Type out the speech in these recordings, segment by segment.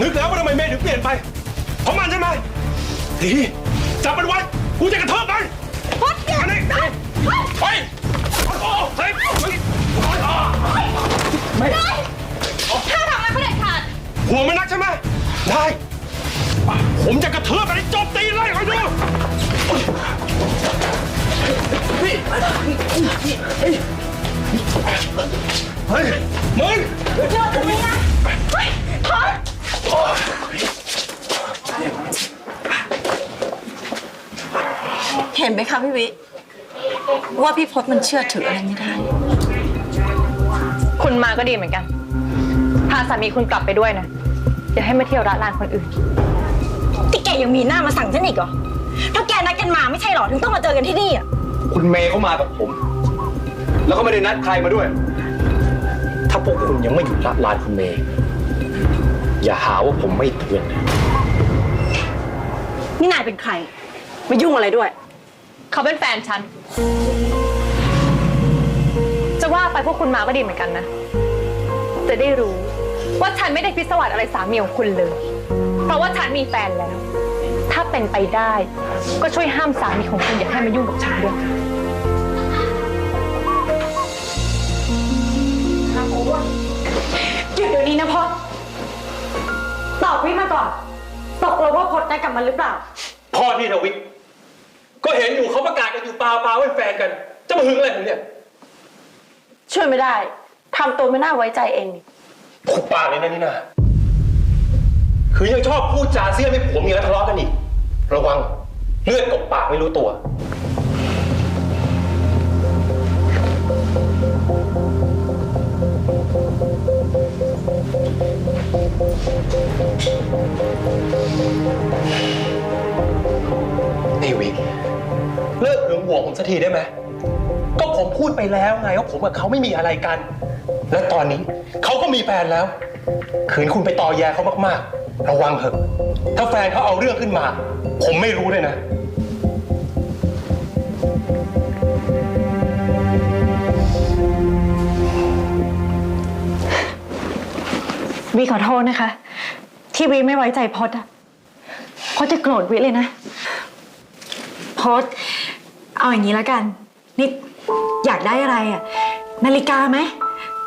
นึกแล้วว่าทำไมเมย์ถึงเปลี่ยนไป เพราะมันใช่ไหมดีจับมันไว้กูจะกระเทิบมันพดเนี่ยอันนี้เฮ้ยโอ้เฮ้ยเฮ้ยถ้าทำอะไรไม่เด็ดขาดหัวมันนักใช่ไหมได้ ผมจะกระเทิบมันให้จบตีเลยคอยดูเฮ้ยมึงเลิกตรงนี้นะเฮ้ยพด เห็นไหมคะพี่วิ ว่าพี่พศมันเชื่อถืออะไรไม่ได้ คุณมาก็ดีเหมือนกัน พาสามีคุณกลับไปด้วยนะ อย่าให้มาเที่ยวร้านลานคนอื่น ที่แกยังมีหน้ามาสั่งฉันอีกเหรอถ้าแกนัดกันมาไม่ใช่เหรอ ถึงต้องมาเจอกันที่นี่อะ คุณเมย์เขามากับผม แล้วก็ไม่ได้นัดใครมาด้วย ถ้าพวกคุณยังไม่หยุดละลานคุณเมย์ อย่าหาว่าผมไม่เตือนนะนี่นายเป็นใคร มายุ่งอะไรด้วย เขาเป็นแฟนฉัน จะว่าไปพวกคุณมาก็ดีเหมือนกันนะ จะได้รู้ ว่าฉันไม่ได้พิศวาสอะไรสามีของคุณเลย เพราะว่าฉันมีแฟนแล้ว ถ้าเป็นไปได้ ก็ช่วยห้ามสามีของคุณอย่าให้มายุ่งกับฉันด้วย ตอบพี่มาก่อน ตกลงว่าพศได้กลับมาหรือเปล่า พ่อที่ทวิตก็เห็นอยู่เขาประกาศกันอยู่เปล่าเปล่าว่าเป็นแฟนกัน จะมาหึงอะไรผมเนี่ยช่วยไม่ได้ทำตัวไม่น่าไว้ใจเองขุดปากเลยนะนี่นาคือยังชอบพูดจาเสี้ยนให้ผมอย่างนั้นทะเลาะกันอีก ระวังเลือดกบปากไม่รู้ตัว นี่วิกเลิกหึงหวงผมสักทีได้ไหมก็ผมพูดไปแล้วไงว่าผมกับเขาไม่มีอะไรกัน และตอนนี้เขาก็มีแฟนแล้ว ขืนคุณไปต่อแยเขามากๆ ระวังเถอะ ถ้าแฟนเขาเอาเรื่องขึ้นมา ผมไม่รู้เลยนะวีขอโทษนะคะ ที่วีไม่ไว้ใจพศอะพศจะโกรธวิเลยนะพศเอาอย่างนี้แล้วกัน นี่อยากได้อะไรอะนาฬิกาไหม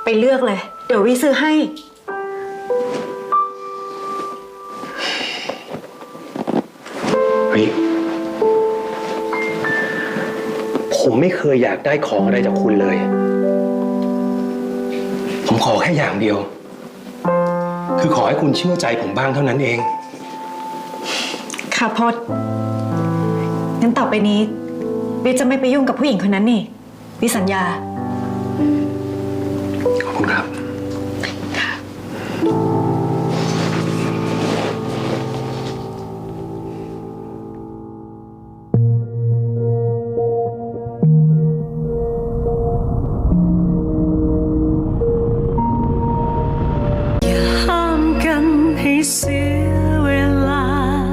ไปเลือกเลย เดี๋ยววีซื้อให้ เฮ้ย ผมไม่เคยอยากได้ของอะไรจากคุณเลย ผมขอแค่อย่างเดียว คือขอให้คุณเชื่อใจผมบ้างเท่านั้นเอง ค่ะพศงั้นต่อไปนี้วีจะไม่ไปยุ่งกับผู้หญิงคนนั้นนี่วีสัญญา ขอบคุณครับ see